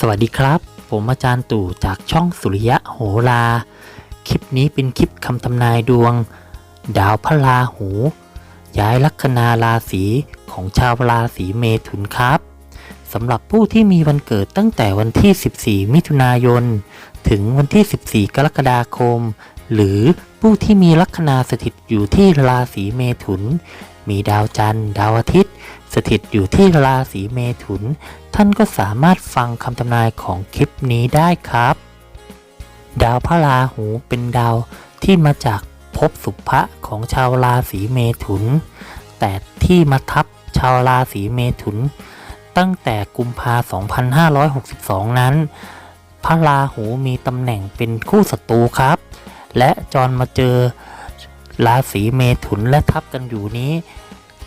สวัสดีครับ ผมอาจารย์ตู่จากช่องสุริยะโหรา คลิปนี้เป็นคลิปคำทำนายดวง ดาวพระราหู ย้ายลัคนาราศีของชาวราศีเมถุนครับสำหรับผู้ที่มีวันเกิดตั้งแต่วันที่ 14 มิถุนายน ถึงวันที่ 14 กรกฎาคม หรือผู้ที่มีลัคนาสถิตอยู่ที่ราศีเมถุน มีดาวจันทร์ ดาวอาทิตย์ สถิตอยู่ที่ราศีเมถุน ท่านก็สามารถฟังคำทำนายของคลิปนี้ได้ครับ ดาวพระราหูเป็นดาวที่มาจากภพสุภะของชาวราศีเมถุน แต่ที่มาทับชาวราศีเมถุน ตั้งแต่กุมภา 2562 นั้น พระราหูมีตำแหน่งเป็นคู่ศัตรูครับ และจรมาเจอราศีเมถุนและทับกันอยู่นี้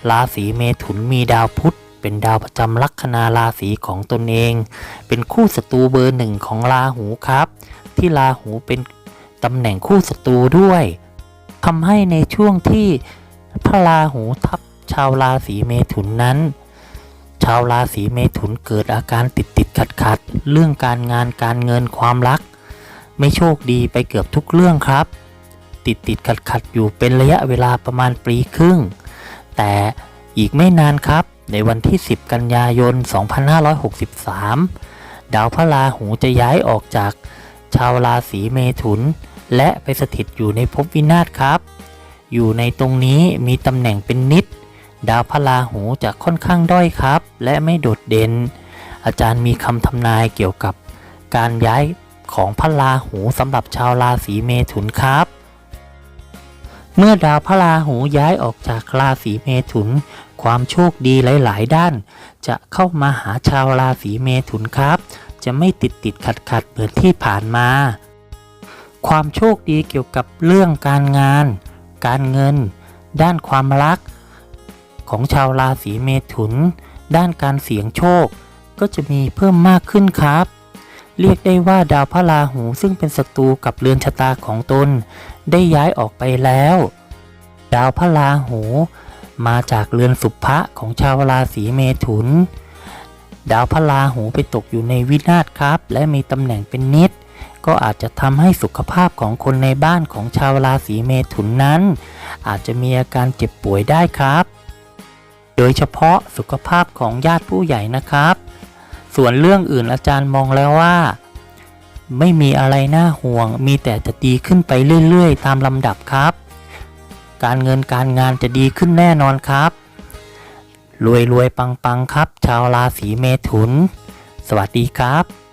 ราศีเมถุนมีดาวพุธ เป็นดาวประจำลัคนาราศีของตนเอง เป็นคู่ศัตรูเบอร์หนึ่งของราหูครับ ที่ราหูเป็นตำแหน่งคู่ศัตรูด้วยทำให้ในช่วงที่พระราหูทับชาวราศีเมถุนนั้น ชาวราศีเมถุนเกิดอาการติดติดขัดขัดเรื่องการงานการเงินความรัก ไม่โชคดีไปเกือบทุกเรื่องครับ ติดติดขัดขัดอยู่เป็นระยะเวลาประมาณปีครึ่ง แต่อีกไม่นานครับ ในวันที่ 10 กันยายน 2563 ดาวพระราหูจะย้ายออกจากชาวราศีเมถุน และไปสถิตอยู่ในภพวินาศครับ อยู่ในตรงนี้มีตำแหน่งเป็นนิด ดาวพระราหูจะค่อนข้างด้อยครับ และไม่โดดเด่น อาจารย์มีคำทำนายเกี่ยวกับการย้ายของพระราหูสำหรับชาวราศีเมถุนครับ เมื่อดาวพระราหูย้ายออกจากราศีเมถุน ความโชคดีหลาย ๆ ด้าน จะเข้ามาหาชาวราศีเมถุนครับ จะไม่ติดติดขัดขัดเหมือนที่ผ่านมา ความโชคดีเกี่ยวกับเรื่องการงาน การเงิน ด้านความรัก ของชาวราศีเมถุน ด้านการเสี่ยงโชค ก็จะมีเพิ่มมากขึ้นครับเรียกได้ว่าดาวพระราหูซึ่งเป็นศัตรูกับเรือนชะตาของตน ได้ย้ายออกไปแล้ว ดาวพระราหู มาจากเรือนสุภะของชาวราศีเมถุน ดาวพระราหูไปตกอยู่ในวินาศครับ และมีตำแหน่งเป็นนิด ก็อาจจะทำให้สุขภาพของคนในบ้านของชาวราศีเมถุนนั้น อาจจะมีอาการเจ็บป่วยได้ครับ โดยเฉพาะสุขภาพของญาติผู้ใหญ่นะครับ ส่วนเรื่องอื่นอาจารย์มองแล้วว่า ไม่มีอะไรน่าห่วง มีแต่จะดีขึ้นไปเรื่อยๆ ตามลำดับครับ การเงินการงานจะดีขึ้นแน่นอนครับ รวยรวยปังปังครับ ชาวราศีเมถุน สวัสดีครับ